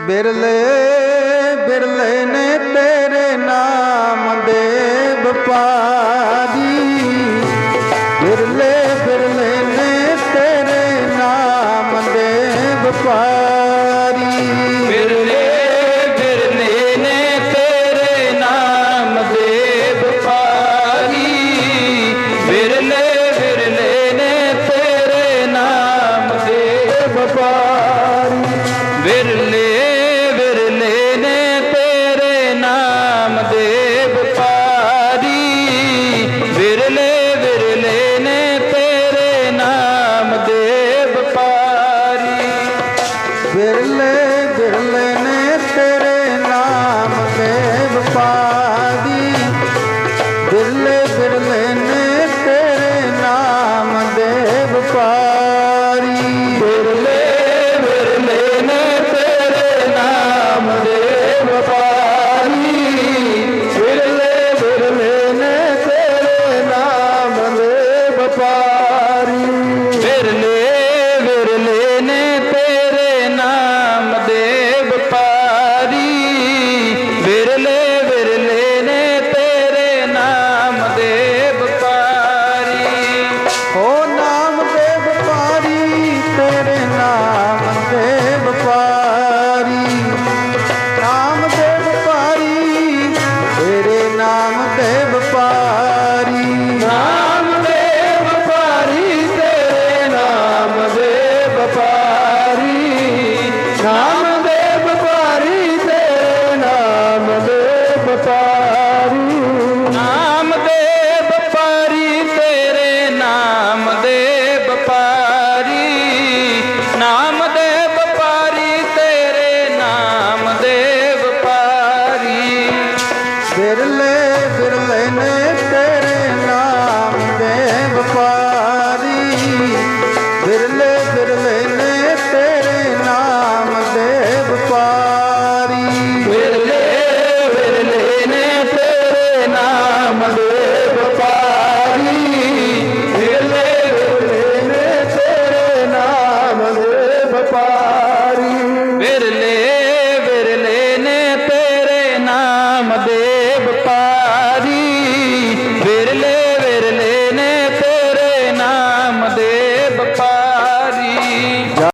ਬਿਰਲੇ ਬਿਰਲੇ ਨੇ ਤੇਰੇ ਨਾਮ ਦੇ ਵਪਾਰੀ। ਬਿਰਲੇ ਬਿਰਲੇ ਨੇ ਤੇਰੇ ਨਾਮ ਦੇ ਵਪਾਰੀ। ਬਿਰਲੇ ਬਿਰਲੇ ਨੇ ਤੇਰੇ ਨਾਮ ਦੇ ਵਪਾਰੀ। ਬਿਰਲੇ ਬਿਰਲੇ ਨੇ ਤੇਰੇ ਨਾਮ ਦੇ ਵਪਾਰੀ। ਬਿਰਲੇ ਬਿਰਲੇ ਨੇ ਤੇਰੇ ਨਾਮ ਦੇ। ਵਪਾਰੀ ਬਿਰਲੇ ਬਿਰਲੇ ਨੇ ਤੇਰੇ ਨਾਮ ਦੇ। ਵਪਾਰੀ ਬਿਰਲੇ ਬਿਰਲੇ ਨੇ ਤੇਰੇ ਨਾਮ ਦੇ। ਵਪਾਰੀ ਬਿਰਲੇ ਬਿਰਲੇ ਨੇ ਤੇਰੇ ਨਾਮ ਦੇ। ਵਪਾਰੀ ਬਿਰਲੇ ਪਾਰੀ ਮੇਰੇ